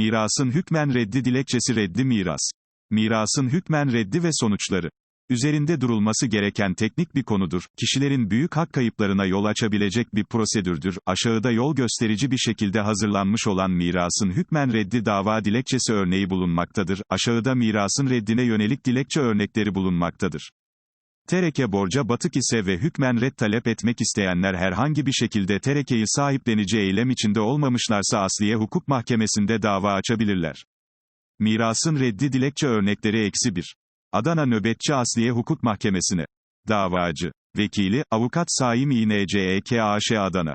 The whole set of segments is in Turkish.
Mirasın hükmen reddi dilekçesi reddi miras. Mirasın hükmen reddi ve sonuçları. Üzerinde durulması gereken teknik bir konudur. Kişilerin büyük hak kayıplarına yol açabilecek bir prosedürdür. Aşağıda yol gösterici bir şekilde hazırlanmış olan mirasın hükmen reddi dava dilekçesi örneği bulunmaktadır. Aşağıda mirasın reddine yönelik dilekçe örnekleri bulunmaktadır. Tereke borca batık ise ve hükmen red talep etmek isteyenler herhangi bir şekilde terekeyi sahiplenici eylem içinde olmamışlarsa asliye hukuk mahkemesinde dava açabilirler. Mirasın reddi dilekçe örnekleri eksi 1. Adana Nöbetçi Asliye Hukuk Mahkemesi'ne. Davacı. Vekili, Avukat Saim İNCEK AŞ Adana.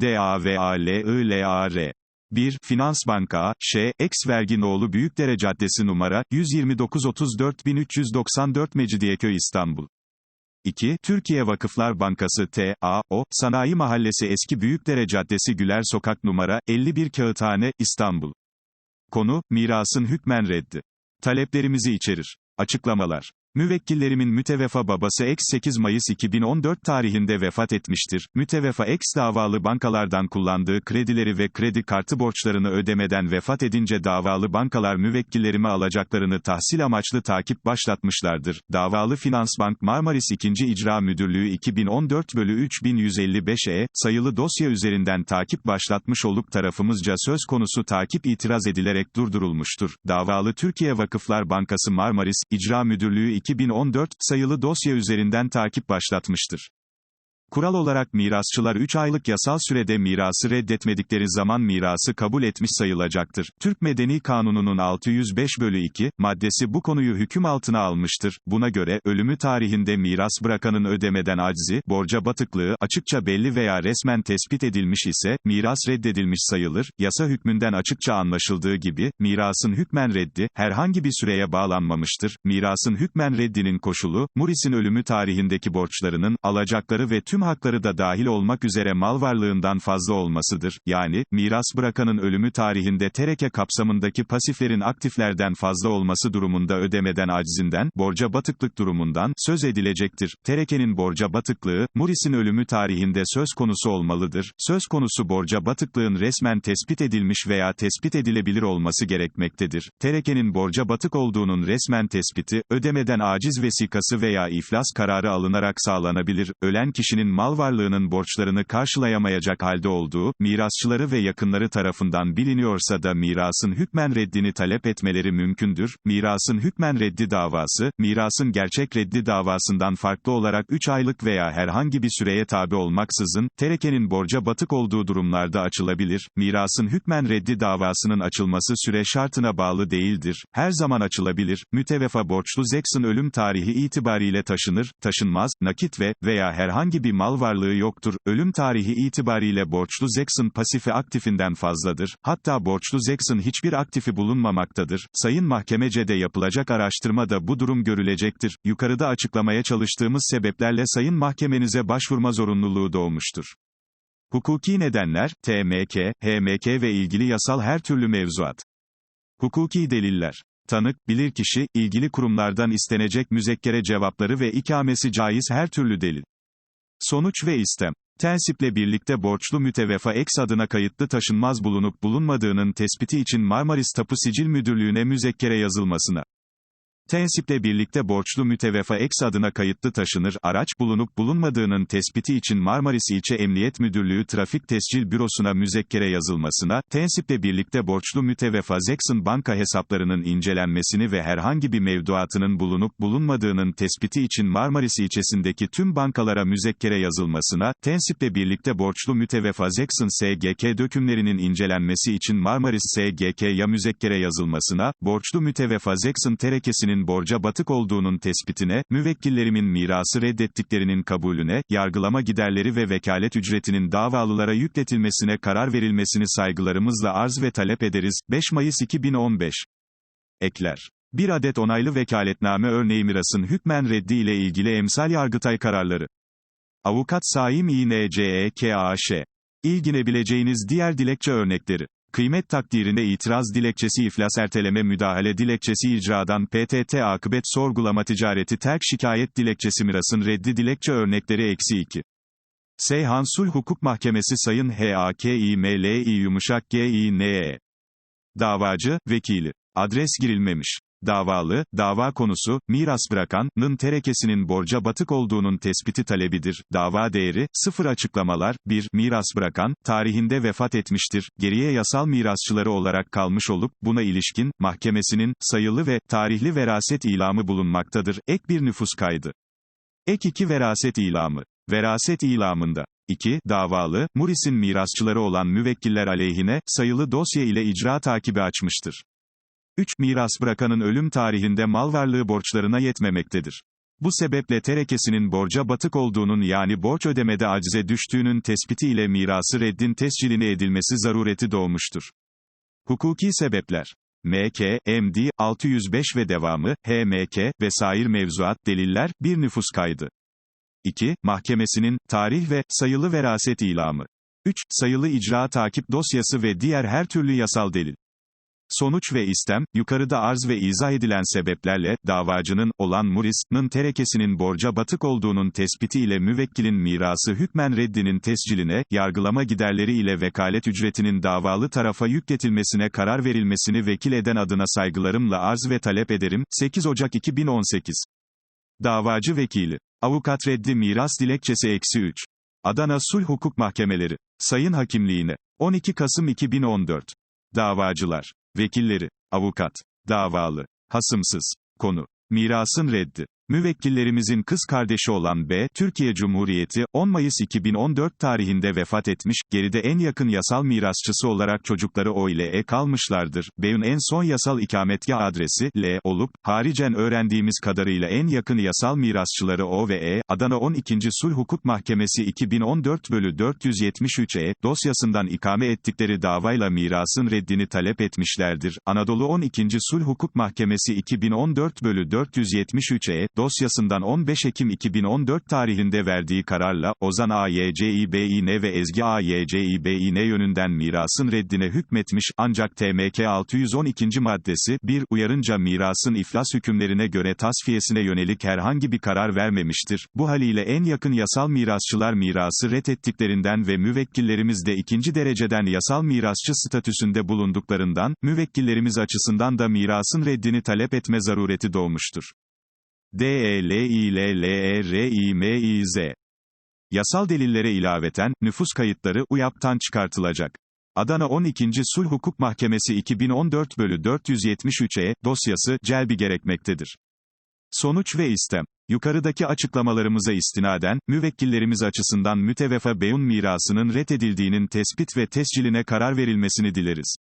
DAVALILAR. 1. Finans Banka, Ş, Eks Vergi Noğlu Büyükdere Caddesi numara, 129 34394 Mecidiyeköy İstanbul. 2. Türkiye Vakıflar Bankası T, A, O, Sanayi Mahallesi Eski Büyükdere Caddesi Güler Sokak numara, 51 Kağıthane, İstanbul. Konu, mirasın hükmen reddi. Taleplerimizi içerir. Açıklamalar. Müvekkillerimin mütevefa babası X 8 Mayıs 2014 tarihinde vefat etmiştir. Mütevefa X davalı bankalardan kullandığı kredileri ve kredi kartı borçlarını ödemeden vefat edince davalı bankalar müvekkillerime alacaklarını tahsil amaçlı takip başlatmışlardır. Davalı Finansbank Marmaris 2. İcra Müdürlüğü 2014 bölü 3155 E, sayılı dosya üzerinden takip başlatmış olup tarafımızca söz konusu takip itiraz edilerek durdurulmuştur. Davalı Türkiye Vakıflar Bankası Marmaris, İcra Müdürlüğü 2014, sayılı dosya üzerinden takip başlatmıştır. Kural olarak mirasçılar 3 aylık yasal sürede mirası reddetmedikleri zaman mirası kabul etmiş sayılacaktır. Türk Medeni Kanunu'nun 605 bölü 2, maddesi bu konuyu hüküm altına almıştır. Buna göre, ölümü tarihinde miras bırakanın ödemeden acizi, borca batıklığı, açıkça belli veya resmen tespit edilmiş ise, miras reddedilmiş sayılır. Yasa hükmünden açıkça anlaşıldığı gibi, mirasın hükmen reddi, herhangi bir süreye bağlanmamıştır. Mirasın hükmen reddinin koşulu, Muris'in ölümü tarihindeki borçlarının, alacakları ve tüm hakları da dahil olmak üzere mal varlığından fazla olmasıdır. Yani, miras bırakanın ölümü tarihinde tereke kapsamındaki pasiflerin aktiflerden fazla olması durumunda ödemeden acizinden, borca batıklık durumundan, söz edilecektir. Terekenin borca batıklığı, Muris'in ölümü tarihinde söz konusu olmalıdır. Söz konusu borca batıklığın resmen tespit edilmiş veya tespit edilebilir olması gerekmektedir. Terekenin borca batık olduğunun resmen tespiti, ödemeden aciz vesikası veya iflas kararı alınarak sağlanabilir. Ölen kişinin mal varlığının borçlarını karşılayamayacak halde olduğu, mirasçıları ve yakınları tarafından biliniyorsa da mirasın hükmen reddini talep etmeleri mümkündür. Mirasın hükmen reddi davası, mirasın gerçek reddi davasından farklı olarak 3 aylık veya herhangi bir süreye tabi olmaksızın, terekenin borca batık olduğu durumlarda açılabilir. Mirasın hükmen reddi davasının açılması süre şartına bağlı değildir. Her zaman açılabilir. Mütevefa borçlu Zex'in ölüm tarihi itibariyle taşınır, taşınmaz, nakit ve veya herhangi bir mal varlığı yoktur. Ölüm tarihi itibariyle borçlu Zex'in pasifi aktifinden fazladır. Hatta borçlu Zex'in hiçbir aktifi bulunmamaktadır. Sayın Mahkemece'de yapılacak araştırmada bu durum görülecektir. Yukarıda açıklamaya çalıştığımız sebeplerle Sayın Mahkemenize başvurma zorunluluğu doğmuştur. Hukuki nedenler, TMK, HMK ve ilgili yasal her türlü mevzuat. Hukuki deliller. Tanık, bilirkişi, ilgili kurumlardan istenecek müzekkere cevapları ve ikamesi caiz her türlü delil. Sonuç ve istem. Tensiple birlikte borçlu mütevefa eks adına kayıtlı taşınmaz bulunup bulunmadığının tespiti için Marmaris Tapu Sicil Müdürlüğü'ne müzekkere yazılmasına. Tensiple birlikte borçlu mütevefa eks adına kayıtlı taşınır, araç bulunup bulunmadığının tespiti için Marmaris İlçe Emniyet Müdürlüğü Trafik Tescil Bürosu'na müzekkere yazılmasına, tensiple birlikte borçlu mütevefa Zex'in banka hesaplarının incelenmesini ve herhangi bir mevduatının bulunup bulunmadığının tespiti için Marmaris ilçesindeki tüm bankalara müzekkere yazılmasına, tensiple birlikte borçlu mütevefa Zex'in SGK dökümlerinin incelenmesi için Marmaris SGK'ya müzekkere yazılmasına, borçlu mütevefa Zex'in terekesinin borca batık olduğunun tespitine, müvekkillerimin mirası reddettiklerinin kabulüne, yargılama giderleri ve vekalet ücretinin davalılara yükletilmesine karar verilmesini saygılarımızla arz ve talep ederiz. 5 Mayıs 2015 Ekler. Bir adet onaylı vekaletname örneği mirasın hükmen reddi ile ilgili emsal yargıtay kararları. Avukat Saim İNCEK AŞ. İlginebileceğiniz diğer dilekçe örnekleri. Kıymet takdirine itiraz dilekçesi iflas erteleme müdahale dilekçesi icradan PTT akıbet sorgulama ticareti terk şikayet dilekçesi mirasın reddi dilekçe örnekleri eksi 2. Seyhan Sulh Hukuk Mahkemesi Sayın HAKİMLİ yumuşak GİNE Davacı, vekili. Adres girilmemiş. Davalı, dava konusu, miras bırakanın terekesinin borca batık olduğunun tespiti talebidir. Dava değeri, sıfır açıklamalar, 1. Miras bırakan, tarihinde vefat etmiştir. Geriye yasal mirasçıları olarak kalmış olup, buna ilişkin, mahkemesinin, sayılı ve, tarihli veraset ilamı bulunmaktadır. Ek bir nüfus kaydı. Ek 2 veraset ilamı. Veraset ilamında. 2. Davalı, Muris'in mirasçıları olan müvekkiller aleyhine, sayılı dosya ile icra takibi açmıştır. 3. Miras bırakanın ölüm tarihinde mal varlığı borçlarına yetmemektedir. Bu sebeple terekesinin borca batık olduğunun yani borç ödemede acize düştüğünün tespiti ile mirası reddin tescilini edilmesi zarureti doğmuştur. Hukuki sebepler MK, MD, 605 ve devamı, HMK, ve sair mevzuat, deliller, bir nüfus kaydı. 2. Mahkemesinin, tarih ve, sayılı veraset ilamı. 3. Sayılı icra takip dosyası ve diğer her türlü yasal delil. Sonuç ve istem, yukarıda arz ve izah edilen sebeplerle, davacının, olan Muris'nin terekesinin borca batık olduğunun tespiti ile müvekkilin mirası hükmen reddinin tesciline, yargılama giderleri ile vekalet ücretinin davalı tarafa yükletilmesine karar verilmesini vekil eden adına saygılarımla arz ve talep ederim. 8 Ocak 2018 Davacı Vekili. Avukat Reddi Miras Dilekçesi Eksi 3 Adana Sulh Hukuk Mahkemeleri. Sayın Hakimliğine. 12 Kasım 2014 Davacılar Vekilleri, avukat, davalı, hasımsız, konu, mirasın reddi. Müvekkillerimizin kız kardeşi olan B, Türkiye Cumhuriyeti, 10 Mayıs 2014 tarihinde vefat etmiş, geride en yakın yasal mirasçısı olarak çocukları O ile E kalmışlardır. B'nin en son yasal ikametgah adresi, L, olup, haricen öğrendiğimiz kadarıyla en yakın yasal mirasçıları O ve E, Adana 12. Sulh Hukuk Mahkemesi 2014 bölü 473 E, dosyasından ikame ettikleri davayla mirasın reddini talep etmişlerdir. Anadolu 12. Sulh Hukuk Mahkemesi 2014 bölü 473 E, dosyasından 15 Ekim 2014 tarihinde verdiği kararla, Ozan AYCİBİN ve Ezgi AYCİBİN yönünden mirasın reddine hükmetmiş, ancak TMK 612. maddesi, 1, uyarınca mirasın iflas hükümlerine göre tasfiyesine yönelik herhangi bir karar vermemiştir. Bu haliyle en yakın yasal mirasçılar mirası reddettiklerinden ve müvekkillerimiz de ikinci dereceden yasal mirasçı statüsünde bulunduklarından, müvekkillerimiz açısından da mirasın reddini talep etme zarureti doğmuştur. D E L I L L E R I M I Z. Yasal delillere ilaveten, nüfus kayıtları, UYAP'tan çıkartılacak. Adana 12. Sulh Hukuk Mahkemesi 2014 bölü 473 E, dosyası, celbi gerekmektedir. Sonuç ve istem. Yukarıdaki açıklamalarımıza istinaden, müvekkillerimiz açısından mütevefa beyun mirasının reddedildiğinin tespit ve tesciline karar verilmesini dileriz.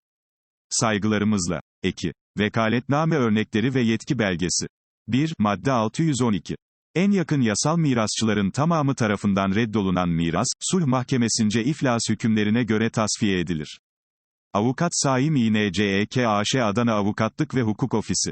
Saygılarımızla. Eki. Vekaletname örnekleri ve yetki belgesi. 1. Madde 612. En yakın yasal mirasçıların tamamı tarafından reddolunan miras, sulh mahkemesince iflas hükümlerine göre tasfiye edilir. Avukat Saim İNCEK AŞ Adana Avukatlık ve Hukuk Ofisi